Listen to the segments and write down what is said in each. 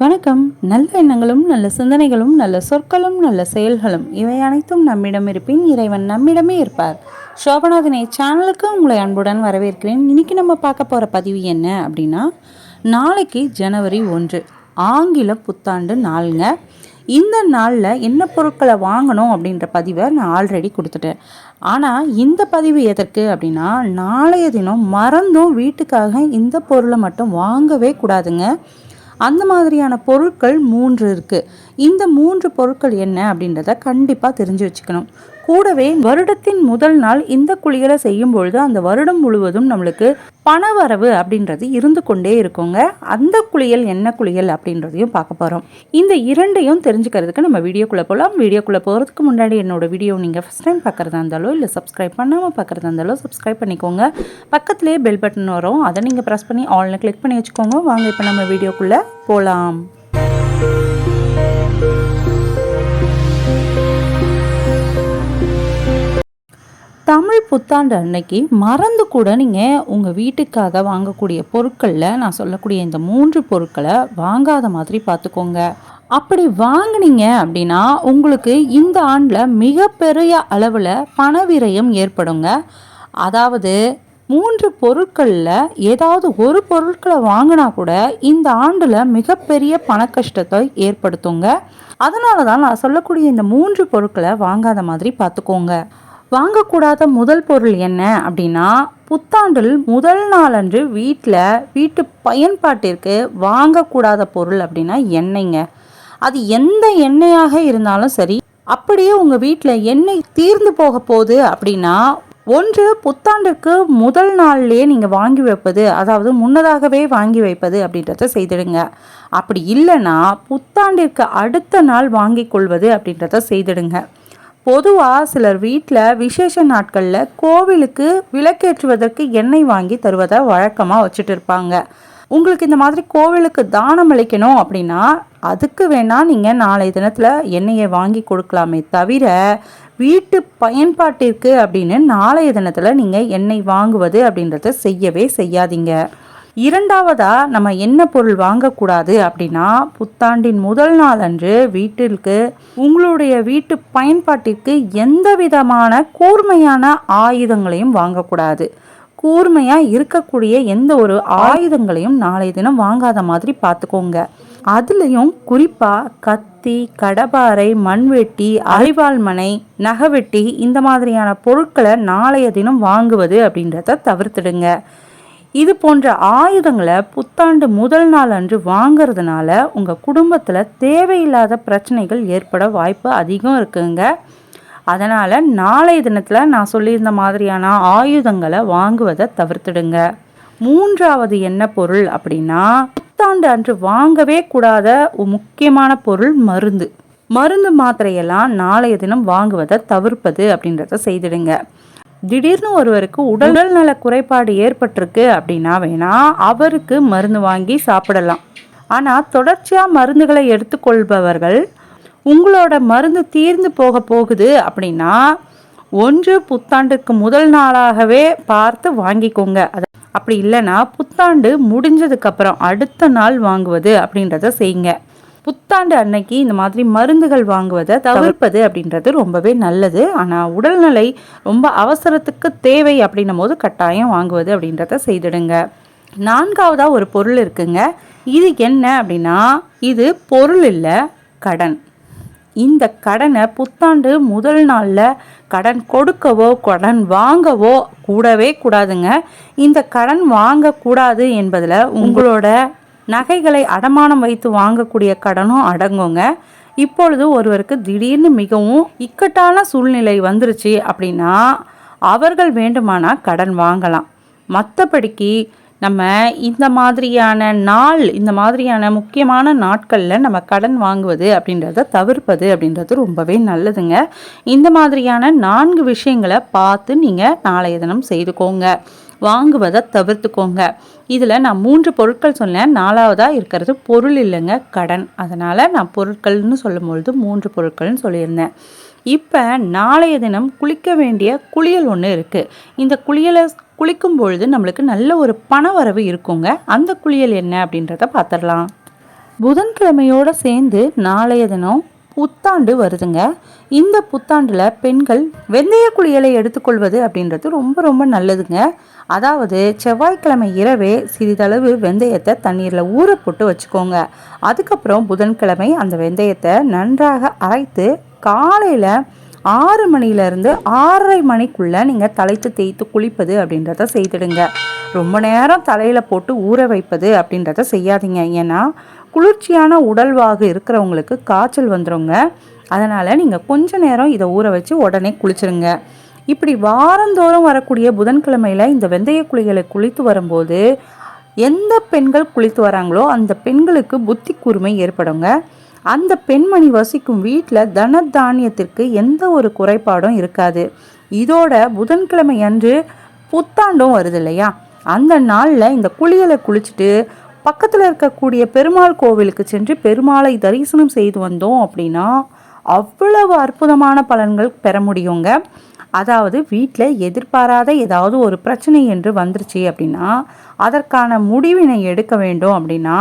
வணக்கம். நல்ல எண்ணங்களும் நல்ல சிந்தனைகளும் நல்ல சொற்களும் நல்ல செயல்களும் இவை அனைத்தும் நம்மிடம் இருப்பின் இறைவன் நம்மிடமே இருப்பார். சோபநாதனை சேனலுக்கு உங்களை அன்புடன் வரவேற்கிறேன். இன்னைக்கு நம்ம பார்க்க போகிற பதிவு என்ன அப்படின்னா நாளைக்கு ஜனவரி ஒன்று ஆங்கில புத்தாண்டு நாளுங்க. இந்த நாளில் என்ன பொருட்களை வாங்கணும் அப்படின்ற பதிவை நான் ஆல்ரெடி கொடுத்துட்டேன். ஆனால் இந்த பதிவு எதற்கு அப்படின்னா நாளைய தினம் மறந்தும் வீட்டுக்காக இந்த பொருளை மட்டும் வாங்கவே கூடாதுங்க. அந்த மாதிரியான பொருட்கள் மூன்று இருக்குது இந்த மூன்று பொருட்கள் என்ன அப்படின்றத கண்டிப்பாக தெரிஞ்சு வச்சுக்கணும். கூடவே வருடத்தின் முதல் நாள் இந்த குளியலை செய்யும் பொழுது அந்த வருடம் முழுவதும் நம்மளுக்கு பணவரவு அப்படின்றது இருந்து கொண்டே இருக்குங்க. அந்த குளியல் என்ன குளியல் அப்படின்றதையும் பார்க்க போகிறோம் இந்த இரண்டையும் தெரிஞ்சுக்கிறதுக்கு நம்ம வீடியோக்குள்ளே போகலாம் வீடியோக்குள்ளே போகிறதுக்கு முன்னாடி என்னோட வீடியோ நீங்கள் ஃபஸ்ட் டைம் பார்க்குறதா இருந்தாலோ இல்லை சப்ஸ்கிரைப் பண்ணாமல் பார்க்குறதா இருந்தாலோ சப்ஸ்கிரைப் பண்ணிக்கோங்க. பக்கத்துலேயே பெல் பட்டன் வரும். அதை நீங்கள் ப்ரெஸ் பண்ணி ஆல்னு கிளிக் பண்ணி வச்சுக்கோங்க. வாங்க இப்போ நம்ம வீடியோக்குள்ளே போகலாம் தமிழ் புத்தாண்டு அன்னைக்கு மறந்து கூட நீங்கள் உங்கள் வீட்டுக்காக வாங்கக்கூடிய பொருட்களில் நான் சொல்லக்கூடிய இந்த மூன்று பொருட்களை வாங்காத மாதிரி பார்த்துக்கோங்க. அப்படி வாங்குனீங்க அப்படின்னா உங்களுக்கு இந்த ஆண்டில் மிகப்பெரிய அளவில் பண விரயம் ஏற்படுங்க. அதாவது மூன்று பொருட்களில் ஏதாவது ஒரு பொருட்களை வாங்கினா கூட இந்த ஆண்டில் மிகப்பெரிய பண கஷ்டத்தை ஏற்படுத்துங்க. அதனால தான் நான் சொல்லக்கூடிய இந்த மூன்று பொருட்களை வாங்காத மாதிரி பார்த்துக்கோங்க. வாங்கக்கூடாத முதல் பொருள் என்ன அப்படின்னா புத்தாண்டில் முதல் நாளன்று வீட்டில் வீட்டு பயன்பாட்டிற்கு வாங்கக்கூடாத பொருள் அப்படின்னா எண்ணெய்ங்க. அது எந்த எண்ணெயாக இருந்தாலும் சரி அப்படியே உங்கள் வீட்டில் எண்ணெய் தீர்ந்து போக போகுது அப்படின்னா ஒன்று புத்தாண்டுக்கு முதல் நாள்லேயே நீங்கள் வாங்கி வைப்பது அதாவது முன்னதாகவே வாங்கி வைப்பது அப்படின்றத செய்திடுங்க. அப்படி இல்லைன்னா புத்தாண்டிற்கு அடுத்த நாள் வாங்கி கொள்வது அப்படின்றத செய்திடுங்க. பொதுவாக சிலர் வீட்டில் விசேஷ நாட்களில் கோவிலுக்கு விளக்கேற்றுவதற்கு எண்ணெய் வாங்கி தருவதை வழக்கமாக வச்சுட்டு இருப்பாங்க. உங்களுக்கு இந்த மாதிரி கோவிலுக்கு தானம் அளிக்கணும் அப்படின்னா அதுக்கு வேணால் நீங்கள் நாளை தினத்தில் எண்ணெயை வாங்கி கொடுக்கலாமே தவிர வீட்டு பயன்பாட்டிற்கு அப்படின்னு நாளைய தினத்தில் நீங்கள் எண்ணெய் வாங்குவது அப்படின்றத செய்யவே செய்யாதீங்க. இரண்டாவதாக நம்ம என்ன பொருள் வாங்கக்கூடாது அப்படின்னா புத்தாண்டின் முதல் நாள் அன்று வீட்டிற்கு உங்களுடைய வீட்டு பயன்பாட்டிற்கு எந்த விதமான கூர்மையான ஆயுதங்களையும் வாங்கக்கூடாது. கூர்மையாக இருக்கக்கூடிய எந்த ஒரு ஆயுதங்களையும் நாளைய தினம் வாங்காத மாதிரி பார்த்துக்கோங்க. அதுலேயும் குறிப்பாக கத்தி கடபாரை மண்வெட்டி அரிவாள் மனை நகவெட்டி இந்த மாதிரியான பொருட்களை நாளைய தினம் வாங்குவது அப்படின்றத தவிர்த்துடுங்க. இது போன்ற ஆயுதங்களை புத்தாண்டு முதல் நாள் அன்று வாங்கிறதுனால உங்கள் குடும்பத்தில் தேவையில்லாத பிரச்சனைகள் ஏற்பட வாய்ப்பு அதிகம் இருக்குங்க. அதனால் நாளைய தினத்தில் நான் சொல்லியிருந்த மாதிரியான ஆயுதங்களை வாங்குவதை தவிர்த்துடுங்க. மூன்றாவது என்ன பொருள் அப்படின்னா புத்தாண்டு அன்று வாங்கவே கூடாத முக்கியமான பொருள் மருந்து. மருந்து மாத்திரையெல்லாம் நாளைய தினம் வாங்குவதை தவிர்ப்பது அப்படின்றத செய்திடுங்க. திடீர்னு ஒருவருக்கு உடல் நல குறைபாடு ஏற்பட்டிருக்கு அப்படின்னா வேணா அவருக்கு மருந்து வாங்கி சாப்பிடலாம். ஆனால் தொடர்ச்சியாக மருந்துகளை எடுத்துக்கொள்பவர்கள் உங்களோட மருந்து தீர்ந்து போக போகுது அப்படின்னா ஒன்று புத்தாண்டுக்கு முதல் நாளாகவே பார்த்து வாங்கிக்கோங்க. அது அப்படி இல்லைன்னா புத்தாண்டு முடிஞ்சதுக்கப்புறம் அடுத்த நாள் வாங்குவது அப்படின்றத செய்யுங்க. புத்தாண்டு அன்னைக்கு இந்த மாதிரி மருந்துகள் வாங்குவதை தவிர்ப்பது அப்படின்றது ரொம்பவே நல்லது. ஆனால் உடல்நிலை ரொம்ப அவசரத்துக்கு தேவை அப்படின்னும் போது கட்டாயம் வாங்குவது அப்படின்றத செய்திடுங்க. நான்காவதாக ஒரு பொருள் இருக்குங்க. இது என்ன அப்படின்னா இது பொருள் இல்லை கடன். இந்த கடனை புத்தாண்டு முதல் நாளில் கடன் கொடுக்கவோ கடன் வாங்கவோ கூடவே கூடாதுங்க. இந்த கடன் வாங்கக்கூடாது என்பதில் உங்களோட நகைகளை அடமானம் வைத்து வாங்கக்கூடிய கடனும் அடங்குங்க. இப்பொழுது ஒருவருக்கு திடீர்னு மிகவும் இக்கட்டான சூழ்நிலை வந்துருச்சு அப்படின்னா அவர்கள் வேண்டுமானால் கடன் வாங்கலாம். மற்றபடிக்கு நம்ம இந்த மாதிரியான நாள் இந்த மாதிரியான முக்கியமான நாட்களில் நம்ம கடன் வாங்குவது அப்படின்றத தவிர்ப்பது அப்படின்றது ரொம்பவே நல்லதுங்க. இந்த மாதிரியான நான்கு விஷயங்களை பார்த்து நீங்கள் நாளைய தினம் செய்துக்கோங்க. வாங்குவதை தவிர்த்துக்கோங்க. இதில் நான் மூன்று பொருட்கள் சொன்னேன். நாலாவதாக இருக்கிறது பொருள் இல்லைங்க கடன். அதனால் நான் பொருட்கள்னு சொல்லும்பொழுது மூன்று பொருட்கள்னு சொல்லியிருந்தேன். இப்போ நாளைய தினம் குளிக்க வேண்டிய குளியல் ஒன்று இருக்குது இந்த குளியலை குளிக்கும் பொழுது நம்மளுக்கு நல்ல ஒரு பண வரவு இருக்குங்க. அந்த குளியல் என்ன அப்படின்றத பார்த்துடலாம் புதன்கிழமையோடு சேர்ந்து நாளைய தினம் புத்தாண்டு வருதுங்க. இந்த புத்தாண்டில் பெண்கள் வெந்தய குளியலை எடுத்துக்கொள்வது அப்படின்றது ரொம்ப ரொம்ப நல்லதுங்க. அதாவது செவ்வாய்க்கிழமை இரவே சிறிதளவு வெந்தயத்தை தண்ணீரில் ஊற போட்டு வச்சுக்கோங்க. அதுக்கப்புறம் புதன்கிழமை அந்த வெந்தயத்தை நன்றாக அரைத்து காலையில் ஆறு மணிலேருந்து ஆறரை மணிக்குள்ளே நீங்கள் தலைத்து தேய்த்து குளிப்பது அப்படின்றத செய்துடுங்க. ரொம்ப நேரம் தலையில் போட்டு ஊற வைப்பது அப்படின்றத செய்யாதீங்க. ஏன்னா குளிர்ச்சியான உடல்வாக இருக்கிறவங்களுக்கு காய்ச்சல் வந்துடுங்க அதனால் நீங்கள் கொஞ்ச நேரம் இதை ஊற வச்சு உடனே குளிச்சிருங்க. இப்படி வாரந்தோறும் வரக்கூடிய புதன்கிழமையில் இந்த வெந்தய குளிகளை குளித்து வரும்போது எந்த பெண்கள் குளித்து வராங்களோ அந்த பெண்களுக்கு புத்தி கூர்மை ஏற்படுங்க. அந்த பெண்மணி வசிக்கும் வீட்டில் தன தானியத்திற்கு எந்த ஒரு குறைபாடும் இருக்காது. இதோட புதன்கிழமை அன்று புத்தாண்டும் வருது இல்லையா? அந்த நாளில் இந்த குளியலை குளிச்சுட்டு பக்கத்தில் இருக்கக்கூடிய பெருமாள் கோவிலுக்கு சென்று பெருமாளை தரிசனம் செய்து வந்தோம் அப்படின்னா அவ்வளவு அற்புதமான பலன்கள் பெற முடியுங்க. அதாவது வீட்டில் எதிர்பாராத ஏதாவது ஒரு பிரச்சனை என்று வந்துருச்சு அப்படின்னா அதற்கான முடிவினை எடுக்க வேண்டும் அப்படின்னா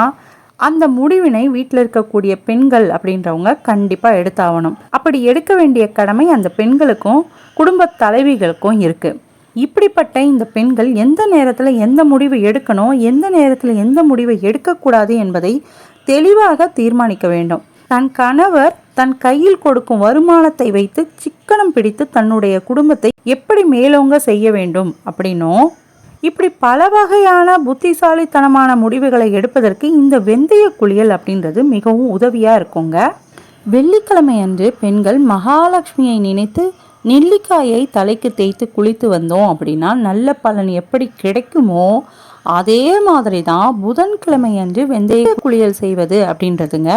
அந்த முடிவினை வீட்டில் இருக்கக்கூடிய பெண்கள் அப்படின்றவங்க கண்டிப்பாக எடுத்தாகணும். அப்படி எடுக்க வேண்டிய கடமை அந்த பெண்களுக்கும் குடும்ப தலைவிகளுக்கும் இருக்குது இப்படிப்பட்ட இந்த பெண்கள் எந்த நேரத்தில் எந்த முடிவை எடுக்கணும் எந்த நேரத்தில் எந்த முடிவை எடுக்கக்கூடாது என்பதை தெளிவாக தீர்மானிக்க வேண்டும். தன் கணவர் தன் கையில் கொடுக்கும் வருமானத்தை வைத்து சிக்கனம் பிடித்து தன்னுடைய குடும்பத்தை எப்படி மேலோங்க செய்ய வேண்டும் அப்படின்னும் இப்படி பல வகையான புத்திசாலித்தனமான முடிவுகளை எடுப்பதற்கு இந்த வெந்தய குளியல் அப்படின்றது மிகவும் உதவியாக இருக்குங்க. வெள்ளிக்கிழமை அன்று பெண்கள் மகாலட்சுமியை நினைத்து நெல்லிக்காயை தலைக்கு தேய்த்து குளித்து வந்தோம் அப்படின்னா நல்ல பலன் எப்படி கிடைக்குமோ அதே மாதிரி தான் புதன்கிழமை அன்று வெந்தய குளியல் செய்வது அப்படின்றதுங்க.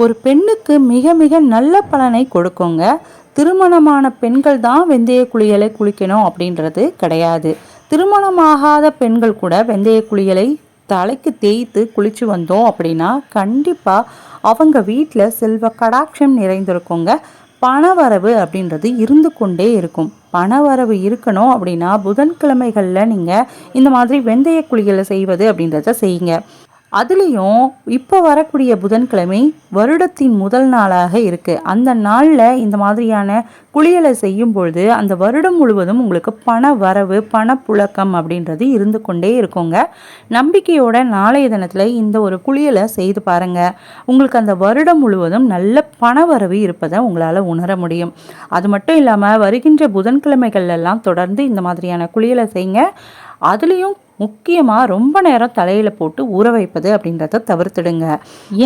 ஒரு பெண்ணுக்கு மிக மிக நல்ல பலனை கொடுக்குங்க. திருமணமான பெண்கள் தான் வெந்தய குளியலை குளிக்கணும் அப்படின்றது கிடையாது. திருமணமாகாத பெண்கள் கூட வெந்தய குளியலை தலைக்கு தேய்த்து குளிச்சு வந்தோம் அப்படின்னா கண்டிப்பாக அவங்க வீட்டில் செல்வ கடாட்சம் நிறைந்திருக்குங்க. பணவரவு அப்படின்றது இருந்து கொண்டே இருக்கும். பணவரவு இருக்கணும் அப்படின்னா புதன்கிழமைகளில் நீங்கள் இந்த மாதிரி வெந்தய குளிகளை செய்வது அப்படின்றத செய்யுங்க. அதுலேயும் இப்போ வரக்கூடிய புதன்கிழமை வருடத்தின் முதல் நாளாக இருக்குது அந்த நாளில் இந்த மாதிரியான குளியலை செய்யும் பொழுது அந்த வருடம் முழுவதும் உங்களுக்கு பண வரவு பணப்புழக்கம் அப்படின்றது இருந்து கொண்டே இருக்குங்க. நம்பிக்கையோட நாளைய தினத்தில் இந்த ஒரு குளியலை செய்து பாருங்கள் உங்களுக்கு அந்த வருடம் முழுவதும் நல்ல பண வரவு இருப்பதை உங்களால் உணர முடியும். அது மட்டும் இல்லாமல் வருகின்ற புதன்கிழமைகள்லாம் தொடர்ந்து இந்த மாதிரியான குளியலை செய்யுங்க. அதுலேயும் முக்கியமாக ரொம்ப நேரம் தலையில் போட்டு ஊற வைப்பது அப்படின்றத தவிர்த்துடுங்க.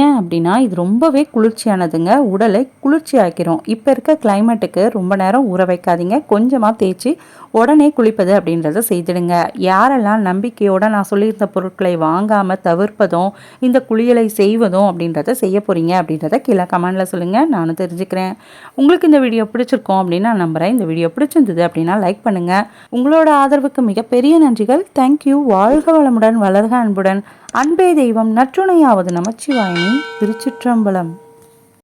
ஏன் அப்படின்னா இது ரொம்பவே குளிர்ச்சியானதுங்க. உடலை குளிர்ச்சி ஆக்கிறோம் இப்போ இருக்க கிளைமேட்டுக்கு ரொம்ப நேரம் ஊற வைக்காதீங்க. கொஞ்சமாக தேய்ச்சி உடனே குளிப்பது அப்படின்றத செய்திடுங்க. யாரெல்லாம் நம்பிக்கையோடு நான் சொல்லியிருந்த பொருட்களை வாங்காமல் தவிர்ப்பதும் இந்த குளியலை செய்வதும் அப்படின்றத செய்ய போகிறீங்க அப்படின்றத கீழே கமெண்டில் சொல்லுங்கள் நானும் தெரிஞ்சுக்கிறேன். உங்களுக்கு இந்த வீடியோ பிடிச்சிருக்கோம் அப்படின்னு நான் நம்புகிறேன் இந்த வீடியோ பிடிச்சிருந்தது அப்படின்னா லைக் பண்ணுங்கள் உங்களோட ஆதரவுக்கு மிகப்பெரிய நன்றிகள். தேங்க்யூ வாழ்க வளமுடன் வளர்க அன்புடன். அன்பே தெய்வம் நற்றுணையாவது நமச்சிவாயினி திருச்சிற்றம்பலம்.